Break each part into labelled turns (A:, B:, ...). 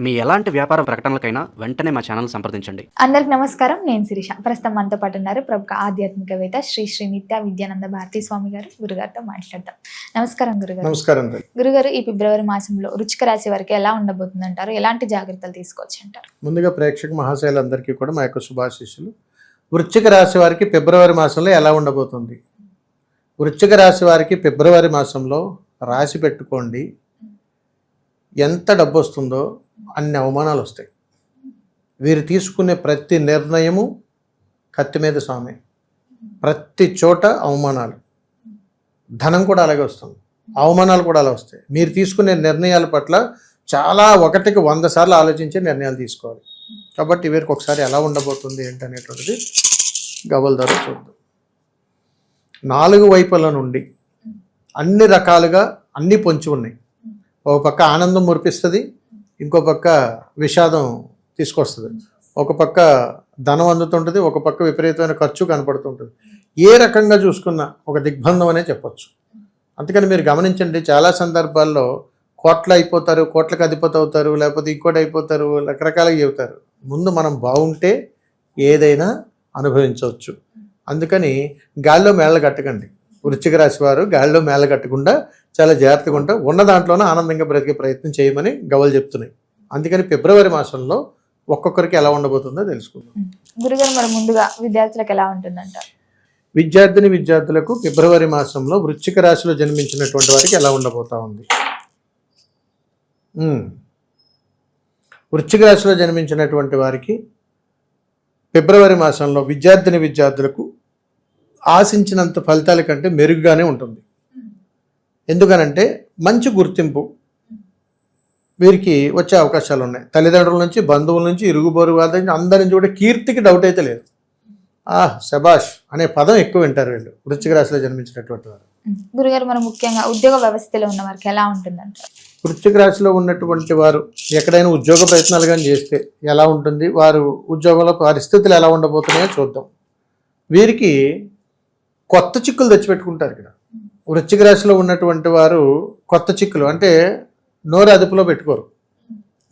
A: మీ ఎలాంటి వ్యాపార ప్రకటనలకైనా వెంటనే మా ఛానల్ సంప్రదించండి.
B: అందరికి నమస్కారం. నేను శిరీష. ప్రస్తుతం మనతో పాటు ఉన్నారు ప్రముఖ ఆధ్యాత్మికవేత్త శ్రీ శ్రీ నిత్య విద్యానంద భారతీ స్వామి గారు. గురుగారితో మాట్లాడదాం. నమస్కారం గురుగారు.
C: నమస్కారం తల్లి
B: గురుగారు ఈ ఫిబ్రవరి మాసంలో రుచిక రాశి వారికి ఎలా ఉండబోతుంది అంటారు ఎలాంటి జాగ్రత్తలు తీసుకోవచ్చు అంటారు?
C: ముందుగా ప్రేక్షక మహాశైలందరికీ కూడా మా యొక్క శుభాశీస్సులు. వృశ్చిక రాశి వారికి ఫిబ్రవరి మాసంలో ఎలా ఉండబోతుంది? వృశ్చిక రాశి వారికి ఫిబ్రవరి మాసంలో రాసి పెట్టుకోండి. ఎంత డబ్బు వస్తుందో అన్ని అవమానాలు వస్తాయి. వీరు తీసుకునే ప్రతి నిర్ణయము కత్తి మీద స్వామి. ప్రతి చోట అవమానాలు. ధనం కూడా అలాగే వస్తుంది. అవమానాలు కూడా అలా వస్తాయి. మీరు తీసుకునే నిర్ణయాల పట్ల చాలా ఒకటికి వంద సార్లు ఆలోచించే నిర్ణయాలు తీసుకోవాలి. కాబట్టి వీరికి ఒకసారి ఎలా ఉండబోతుంది ఏంటనేటువంటిది గవల్ ధర చూద్దాం. నాలుగు వైపుల నుండి అన్ని రకాలుగా అన్ని పొంచి ఉన్నాయి. ఒక పక్క ఆనందం మురిపిస్తుంది ఇంకో పక్క విషాదం తీసుకొస్తుంది. ఒక పక్క ధనం అందుతుంటుంది ఒక పక్క విపరీతమైన ఖర్చు కనపడుతుంటుంది. ఏ రకంగా చూసుకున్నా ఒక దిగ్బంధం అనే చెప్పొచ్చు. అందుకని మీరు గమనించండి చాలా సందర్భాల్లో కోట్లు అయిపోతారు కోట్లకు అధిపతి అవుతారు లేకపోతే ఇంకోటి అయిపోతారు రకరకాలుగా చెబుతారు. ముందు మనం బాగుంటే ఏదైనా అనుభవించవచ్చు. అందుకని గాల్లో మేళ్ళ కట్టకండి. వృశ్చిక రాశి వారు గాల్లో మేళ్ళ కట్టకుండా చాలా జాగ్రత్తగా ఉంటా ఉన్న దాంట్లోనే ఆనందంగా బ్రతికే ప్రయత్నం చేయమని గవలు చెప్తున్నాయి. అందుకని ఫిబ్రవరి మాసంలో ఒక్కొక్కరికి ఎలా ఉండబోతుందో తెలుసుకుందాం.
B: గురుగారు మరి ముందుగా విద్యార్థులకు ఎలా ఉంటుంది అంటారు
C: విద్యార్థిని విద్యార్థులకు ఫిబ్రవరి మాసంలో వృశ్చిక రాశిలో జన్మించినటువంటి వారికి ఎలా ఉండబోతా ఉంది. వృశ్చిక రాశిలో జన్మించినటువంటి వారికి ఫిబ్రవరి మాసంలో విద్యార్థిని విద్యార్థులకు ఆశించినంత ఫలితాల కంటే మెరుగ్గానే ఉంటుంది. ఎందుకనంటే మంచి గుర్తింపు వీరికి వచ్చే అవకాశాలు ఉన్నాయి. తల్లిదండ్రుల నుంచి బంధువుల నుంచి ఇరుగు పొరుగు వాళ్ళ నుంచి అందరి నుంచి కూడా కీర్తికి డౌట్ అయితే లేదు. ఆ శబాష్ అనే పదం ఎక్కువ వింటారు వీళ్ళు. వృశ్చిక రాశిలో జన్మించినటువంటి వారు.
B: గురుగారు మరి ముఖ్యంగా ఉద్యోగ వ్యవస్థలో ఉన్న వారికి ఎలా ఉంటుంది అంటారు
C: వృశ్చిక రాశిలో ఉన్నటువంటి వారు ఎక్కడైనా ఉద్యోగ ప్రయత్నాలు కానీ చేస్తే ఎలా ఉంటుంది? వారు ఉద్యోగంలో పరిస్థితులు ఎలా ఉండబోతున్నాయో చూద్దాం. వీరికి కొత్త చిక్కులు తెచ్చిపెట్టుకుంటారు ఇక్కడ. వృశ్చిక రాశిలో ఉన్నటువంటి వారు కొత్త చిక్కులు అంటే నోరు అదుపులో పెట్టుకోరు.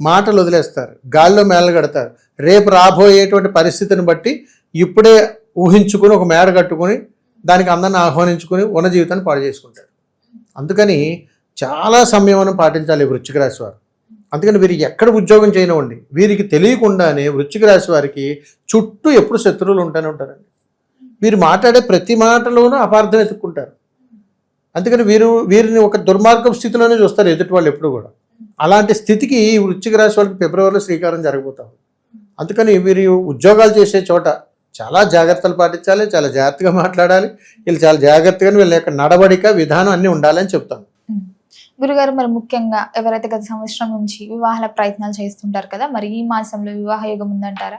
C: మాటలు వదిలేస్తారు గాల్లో మేలగడతారు కడతారు. రేపు రాబోయేటువంటి పరిస్థితిని బట్టి ఇప్పుడే ఊహించుకుని ఒక మేడ కట్టుకుని దానికి అందరిని ఆహ్వానించుకుని ఉన్న జీవితాన్ని పాడు చేసుకుంటారు. అందుకని చాలా సంయమనం పాటించాలి ఈ వృశ్చిక రాశి వారు. అందుకని వీరు ఎక్కడ ఉద్యోగం చేయనివ్వండి. వీరికి తెలియకుండానే వృశ్చిక రాశి వారికి చుట్టూ ఎప్పుడు శత్రువులు ఉంటానే ఉంటారండి. వీరు మాట్లాడే ప్రతి మాటలోనూ అపార్థం ఎత్తుక్కుంటారు. అందుకని వీరు వీరిని ఒక దుర్మార్గం స్థితిలోనే చూస్తారు ఎదుటి వాళ్ళు ఎప్పుడు కూడా. అలాంటి స్థితికి ఈ వృశ్చిక రాశి వాళ్ళకి ఫిబ్రవరిలో శ్రీకారం జరగబోతాం అందుకని వీరు ఉద్యోగాలు చేసే చోట చాలా జాగ్రత్తలు పాటించాలి చాలా జాగ్రత్తగా మాట్లాడాలి వీళ్ళు చాలా జాగ్రత్తగా వీళ్ళ యొక్క నడవడిక విధానం అన్నీ ఉండాలని చెప్తాను.
B: గురుగారు మరి ముఖ్యంగా ఎవరైతే గత సంవత్సరం నుంచి వివాహాల ప్రయత్నాలు చేస్తుంటారు కదా మరి ఈ మాసంలో వివాహ యోగం ఉందంటారా?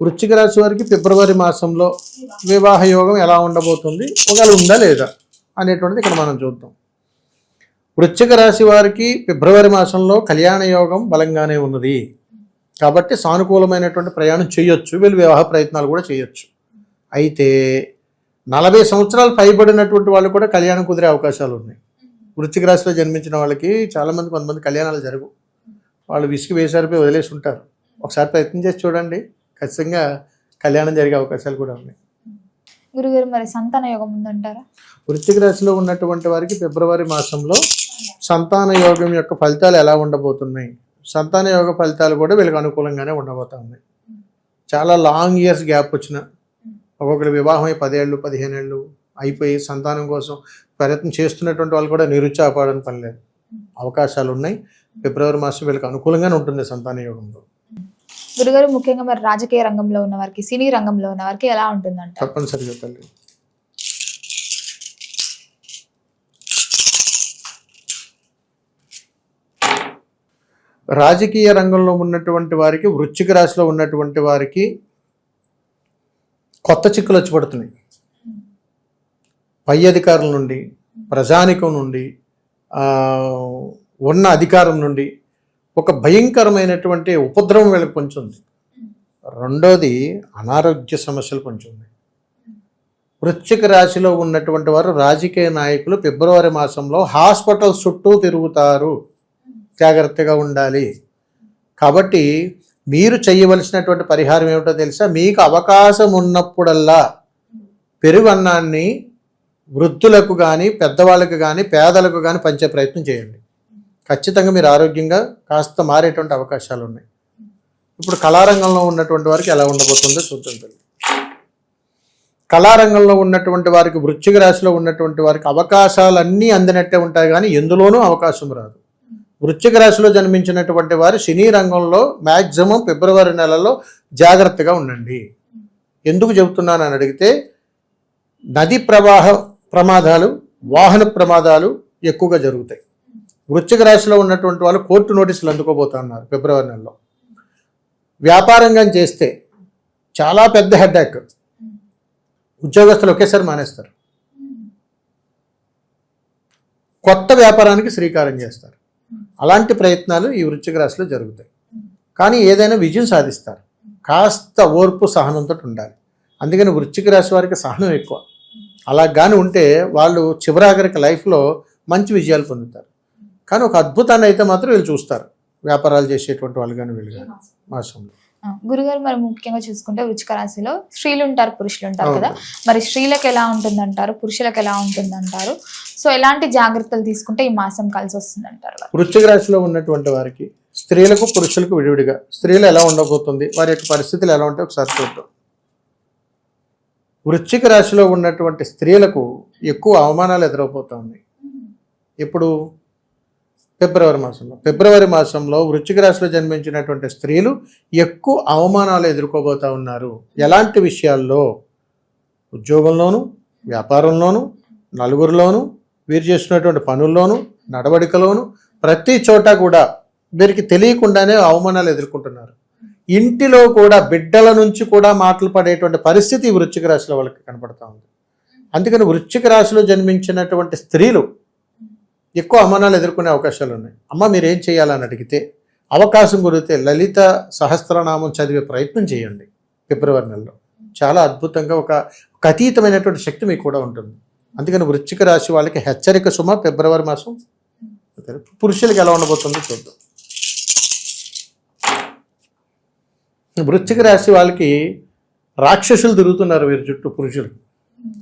C: వృశ్చిక రాశి వారికి ఫిబ్రవరి మాసంలో వివాహ యోగం ఎలా ఉండబోతుంది? ఒకవేళ ఉందా లేదా అనేటువంటిది ఇక్కడ మనం చూద్దాం. వృశ్చిక రాశి వారికి ఫిబ్రవరి మాసంలో కళ్యాణ యోగం బలంగానే ఉన్నది. కాబట్టి సానుకూలమైనటువంటి ప్రయాణం చేయొచ్చు. వీళ్ళు వివాహ ప్రయత్నాలు కూడా చేయొచ్చు. అయితే నలభై సంవత్సరాలు పైబడినటువంటి వాళ్ళు కూడా కళ్యాణం కుదిరే అవకాశాలు ఉన్నాయి. వృశ్చిక రాశిలో జన్మించిన వాళ్ళకి చాలామంది కొంతమంది కళ్యాణాలు జరుగు. వాళ్ళు విసిగి వేసారిపోయి వదిలేసి ఉంటారు. ఒకసారి ప్రయత్నం చేసి చూడండి. ఖచ్చితంగా కళ్యాణం జరిగే అవకాశాలు కూడా ఉన్నాయి.
B: గురుగారు మరి సంతాన యోగం ఉందంటారా?
C: వృశ్చిక రాశిలో ఉన్నటువంటి వారికి ఫిబ్రవరి మాసంలో సంతాన యోగం యొక్క ఫలితాలు ఎలా ఉండబోతున్నాయి? సంతాన యోగ ఫలితాలు కూడా వీళ్ళకి అనుకూలంగానే ఉండబోతా ఉన్నాయి. చాలా లాంగ్ ఇయర్స్ గ్యాప్ వచ్చిన ఒక్కొక్కరు వివాహం అయి పదేళ్ళు పదిహేను ఏళ్ళు అయిపోయి సంతానం కోసం ప్రయత్నం చేస్తున్నటువంటి వాళ్ళు కూడా నిరుత్సాహపడని పని లేదు. అవకాశాలు ఉన్నాయి. ఫిబ్రవరి మాసం వీళ్ళకి అనుకూలంగానే ఉంటుంది సంతాన యోగంలో.
B: గురుగారు ముఖ్యంగా మరి రాజకీయ రంగంలో ఉన్న వారికి సినీ రంగంలో ఉన్న వారికి ఎలా ఉంటుందంట?
C: తప్పనిసరిగా తల్లి. రాజకీయ రంగంలో ఉన్నటువంటి వారికి వృశ్చిక రాశిలో ఉన్నటువంటి వారికి కొత్త చిక్కులు వచ్చి పడుతున్నాయి. పై అధికారుల నుండి ప్రజానికం నుండి ఉన్న అధికారం నుండి ఒక భయంకరమైనటువంటి ఉపద్రవం వీళ్ళకి పొంచుంది రెండోది అనారోగ్య సమస్యలు పొంచుంది వృశ్చిక రాశిలో ఉన్నటువంటి వారు రాజకీయ నాయకులు ఫిబ్రవరి మాసంలో హాస్పిటల్ చుట్టూ తిరుగుతారు. జాగ్రత్తగా ఉండాలి. కాబట్టి మీరు చేయవలసినటువంటి పరిహారం ఏమిటో తెలుసా? మీకు అవకాశం ఉన్నప్పుడల్లా పెరుగన్నాన్ని వృద్ధులకు కానీ పెద్దవాళ్ళకు కానీ పేదలకు కానీ పంచే ప్రయత్నం చేయండి. ఖచ్చితంగా మీరు ఆరోగ్యంగా కాస్త మారేటువంటి అవకాశాలు ఉన్నాయి ఇప్పుడు కళారంగంలో ఉన్నటువంటి వారికి ఎలా ఉండబోతుందో చూద్దాం తల్లి. కళారంగంలో ఉన్నటువంటి వారికి వృశ్చిక రాశిలో ఉన్నటువంటి వారికి అవకాశాలు అన్నీ అందినట్టే ఉంటాయి కానీ ఎందులోనూ అవకాశం రాదు. వృశ్చిక రాశిలో జన్మించినటువంటి వారు సినీ రంగంలో మ్యాక్సిమం ఫిబ్రవరి నెలలో జాగ్రత్తగా ఉండండి. ఎందుకు చెబుతున్నాను అని అడిగితే నది ప్రవాహ ప్రమాదాలు వాహన ప్రమాదాలు ఎక్కువగా జరుగుతాయి. వృశ్చిక రాశిలో ఉన్నటువంటి వాళ్ళు కోర్టు నోటీసులు అందుకోబోతున్నారు ఫిబ్రవరి నెలలో. వ్యాపారంగా చేస్తే చాలా పెద్ద హెడ్డాక్ ఉద్యోగస్తులు ఒకేసారి మానేస్తారు. కొత్త వ్యాపారానికి శ్రీకారం చేస్తారు. అలాంటి ప్రయత్నాలు ఈ వృశ్చిక రాశిలో జరుగుతాయి. కానీ ఏదైనా విజయం సాధిస్తారు. కాస్త ఓర్పు సహనంతో ఉండాలి. అందుకని వృశ్చిక రాశి వారికి సహనం ఎక్కువ. అలా కానీ ఉంటే వాళ్ళు చివరాఖరికి లైఫ్లో మంచి విజయాలు పొందుతారు. కానీ ఒక అద్భుతాన్ని అయితే మాత్రం వీళ్ళు చూస్తారు. వ్యాపారాలు చేసేటువంటి వాళ్ళు కానీ వీళ్ళు కానీ మాసంలో
B: గురుగారు మరి ముఖ్యంగా చూసుకుంటే వృచ్చిక రాశిలో స్త్రీలు ఉంటారు పురుషులు ఉంటారు కదా. మరి స్త్రీలకు ఎలా ఉంటుందంటారు? పురుషులకు ఎలా ఉంటుందంటారు? సో ఎలాంటి జాగ్రత్తలు తీసుకుంటే ఈ మాసం కలిసి వస్తుందంటారు వాళ్ళు?
C: వృశ్చిక రాశిలో ఉన్నటువంటి వారికి స్త్రీలకు పురుషులకు విడివిడిగా స్త్రీలు ఎలా ఉండబోతుంది? వారి యొక్క పరిస్థితులు ఎలా ఉంటాయి? ఒకసారి చూద్దాం. వృశ్చిక రాశిలో ఉన్నటువంటి స్త్రీలకు ఎక్కువ అవమానాలు ఎదురవబోతా ఉన్నాయి. ఇప్పుడు ఫిబ్రవరి మాసంలో. ఫిబ్రవరి మాసంలో వృశ్చిక రాశిలో జన్మించినటువంటి స్త్రీలు ఎక్కువ అవమానాలు ఎదుర్కోబోతూ ఉన్నారు. ఎలాంటి విషయాల్లో? ఉద్యోగంలోను వ్యాపారంలోను నలుగురిలోను వీరు చేస్తున్నటువంటి పనుల్లోనూ నడవడికలోను ప్రతి చోట కూడా వీరికి తెలియకుండానే అవమానాలు ఎదుర్కొంటున్నారు. ఇంటిలో కూడా బిడ్డల నుంచి కూడా మాటలు పడేటువంటి పరిస్థితి ఈ వృశ్చిక రాశిలో వాళ్ళకి కనపడతా ఉంది. అందుకని వృశ్చిక రాశిలో జన్మించినటువంటి స్త్రీలు ఎక్కువ అవమానాలు ఎదుర్కొనే అవకాశాలు ఉన్నాయి. అమ్మ మీరు ఏం చేయాలని అడిగితే అవకాశం కుదిరితే లలిత సహస్రనామం చదివే ప్రయత్నం చేయండి ఫిబ్రవరి నెలలో. చాలా అద్భుతంగా ఒక అతీతమైనటువంటి శక్తి మీకు కూడా ఉంటుంది. అందుకని వృశ్చిక రాశి వాళ్ళకి హెచ్చరిక సుమ ఫిబ్రవరి మాసం. పురుషులకి ఎలా ఉండబోతుందో చూద్దాం. వృశ్చిక రాశి వాళ్ళకి రాక్షసులు తిరుగుతున్నారు వీరి చుట్టూ పురుషులు.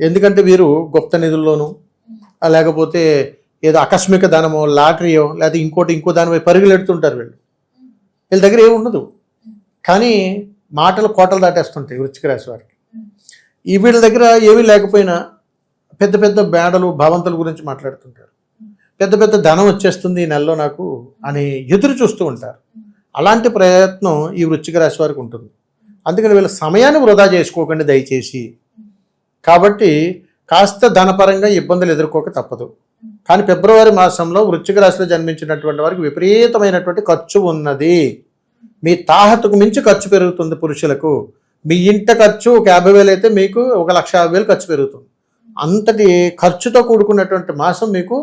C: ఎందుకంటే వీరు గుప్త నిధుల్లోనూ లేకపోతే ఏదో ఆకస్మిక ధనమో లాటరీయో లేకపోతే ఇంకోటి ఇంకో దానిపై పరుగులెడుతుంటారు వీళ్ళు. వీళ్ళ దగ్గర ఏమి ఉండదు. కానీ మాటలు కోటలు దాటేస్తుంటాయి వృచ్చిక రాశి వారికి. ఈ వీళ్ళ దగ్గర ఏమీ లేకపోయినా పెద్ద పెద్ద బేడలు భవంతుల గురించి మాట్లాడుతుంటారు. పెద్ద పెద్ద ధనం వచ్చేస్తుంది ఈ నెలలో నాకు అని ఎదురు చూస్తూ ఉంటారు. అలాంటి ప్రయత్నం ఈ వృచ్చిక రాశి వారికి ఉంటుంది. అందుకని వీళ్ళ సమయాన్ని వృధా చేసుకోకండి దయచేసి. కాబట్టి కాస్త ధనపరంగా ఇబ్బందులు ఎదుర్కోక తప్పదు. కానీ ఫిబ్రవరి మాసంలో వృశ్చిక రాశిలో జన్మించినటువంటి వారికి విపరీతమైనటువంటి ఖర్చు ఉన్నది. మీ తాహతకు మించి ఖర్చు పెరుగుతుంది పురుషులకు. మీ ఇంట ఖర్చు ఒక యాభై వేలు అయితే మీకు ఒక లక్ష యాభై వేలు ఖర్చు పెరుగుతుంది. అంతటి ఖర్చుతో కూడుకున్నటువంటి మాసం మీకు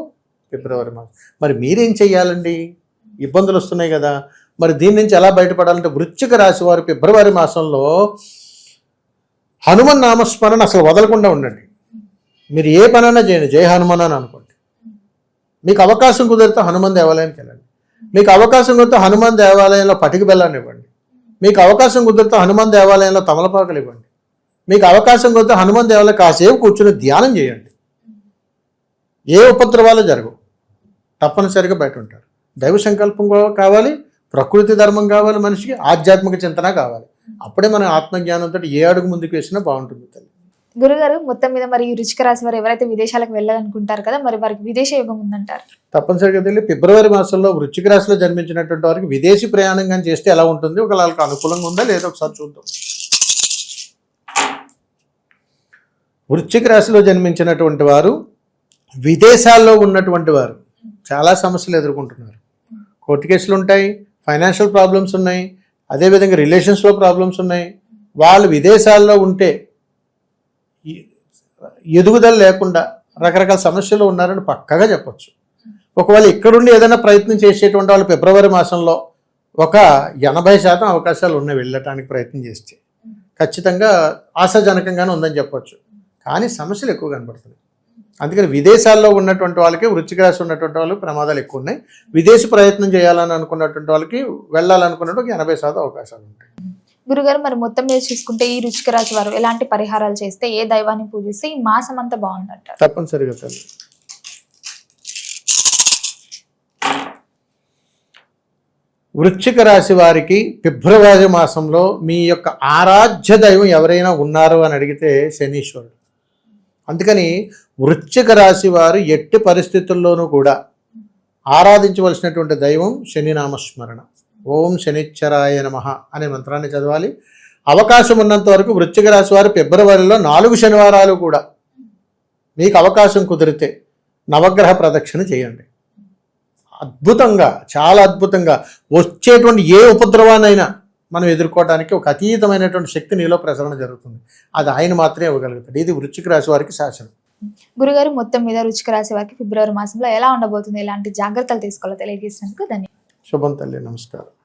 C: ఫిబ్రవరి మాసం. మరి మీరేం చెయ్యాలండి? ఇబ్బందులు వస్తున్నాయి కదా. మరి దీని నుంచి ఎలా బయటపడాలంటే వృశ్చిక రాశి వారు ఫిబ్రవరి మాసంలో హనుమన్ నామస్మరణ అసలు వదలకుండా ఉండండి. మీరు ఏ పనైనా చేయండి. జయ హనుమాన్ అని అనుకోండి. మీకు అవకాశం కుదిరితే హనుమాన్ దేవాలయానికి వెళ్ళండి. మీకు అవకాశం కుదిరితే హనుమాన్ దేవాలయంలో పటికి బెల్లాన్ని ఇవ్వండి. మీకు అవకాశం కుదిరితే హనుమాన్ దేవాలయంలో తమలపాకులు ఇవ్వండి. మీకు అవకాశం కుదిరితే హనుమాన్ దేవాలయం కాసేపు కూర్చుని ధ్యానం చేయండి. ఏ ఉపద్రవాలు జరగవు. తప్పనిసరిగా బయట ఉంటారు. దైవ సంకల్పం కావాలి ప్రకృతి ధర్మం కావాలి మనిషికి ఆధ్యాత్మిక చింతన కావాలి. అప్పుడే మన ఆత్మజ్ఞానంతో ఏ అడుగు ముందుకు వేసినా బాగుంటుంది తల్లి.
B: గురుగారు మొత్తం మీద మరి ఈ వృచ్చిక రాశి వారు ఎవరైతే విదేశాలకు వెళ్ళాలనుకుంటారు కదా మరి వారికి విదేశ యోగం ఉందంటారు.
C: తప్పనిసరిగా తెలియదు. ఫిబ్రవరి మాసంలో వృచ్చిక రాశిలో జన్మించినటువంటి వారికి విదేశీ ప్రయాణం కానీ చేస్తే ఎలా ఉంటుంది? ఒక వాళ్ళకి అనుకూలంగా ఉందా లేదా ఒకసారి చూద్దాం. వృచ్చిక రాశిలో జన్మించినటువంటి వారు విదేశాల్లో ఉన్నటువంటి వారు చాలా సమస్యలు ఎదుర్కొంటున్నారు. కోర్టు కేసులు ఉంటాయి ఫైనాన్షియల్ ప్రాబ్లమ్స్ ఉన్నాయి అదేవిధంగా రిలేషన్స్లో ప్రాబ్లమ్స్ ఉన్నాయి. వాళ్ళు విదేశాల్లో ఉంటే ఎదుగుదల లేకుండా రకరకాల సమస్యలు ఉన్నారని పక్కగా చెప్పచ్చు. ఒకవేళ ఇక్కడుండి ఏదైనా ప్రయత్నం చేసేటువంటి వాళ్ళు ఫిబ్రవరి మాసంలో ఒక ఎనభై శాతం అవకాశాలు ఉన్నాయి వెళ్ళటానికి ప్రయత్నం చేస్తే. ఖచ్చితంగా ఆశాజనకంగానే ఉందని చెప్పొచ్చు. కానీ సమస్యలు ఎక్కువ కనబడుతున్నాయి. అందుకని విదేశాల్లో ఉన్నటువంటి వాళ్ళకి వృశ్చిక రాశి ఉన్నటువంటి వాళ్ళకి ప్రమాదాలు ఎక్కువ ఉన్నాయి. విదేశీ ప్రయత్నం చేయాలని అనుకున్నటువంటి వాళ్ళకి వెళ్ళాలనుకున్నట్టు ఎనభై శాతం అవకాశాలు ఉంటాయి.
B: గురుగారు మరి మొత్తం మీద చూసుకుంటే ఈ రుచిక వారు ఎలాంటి పరిహారాలు చేస్తే ఏ దైవాన్ని పూజిస్తే ఈ మాసం అంతా బాగుందంట
C: తప్పనిసరిగా తల్లి. వృశ్చిక రాశి వారికి ఫిబ్రవరి మాసంలో మీ యొక్క ఆరాధ్య దైవం ఎవరైనా ఉన్నారు అని అడిగితే శనీశ్వరుడు. అందుకని వృశ్చిక రాశి వారు ఎట్టి పరిస్థితుల్లోనూ కూడా ఆరాధించవలసినటువంటి దైవం శని నామస్మరణ. ఓం శనిచ్చరాయ నమ అనే మంత్రాన్ని చదవాలి. అవకాశం ఉన్నంత వరకు వృశ్చిక రాశి వారు ఫిబ్రవరిలో నాలుగు శనివారాలు కూడా మీకు అవకాశం కుదిరితే నవగ్రహ ప్రదక్షిణ చేయండి. అద్భుతంగా చాలా అద్భుతంగా వచ్చేటువంటి ఏ ఉపద్రవాన్నైనా మనం ఎదుర్కోవడానికి ఒక అతీతమైనటువంటి శక్తి నీలో ప్రసరణ జరుగుతుంది. అది ఆయన మాత్రమే ఇవ్వగలుగుతాడు. ఇది వృశ్చిక రాశి వారికి శాసనం
B: గురుగారు మొత్తం మీద రుచిక రాశి వారికి ఫిబ్రవరి మాసంలో ఎలా ఉండబోతుంది? ఎలాంటి జాగ్రత్తలు తీసుకోవాలో తెలియజేసినందుకు ధన్యవాదాలు.
C: శుభం తల్లి నమస్కారం.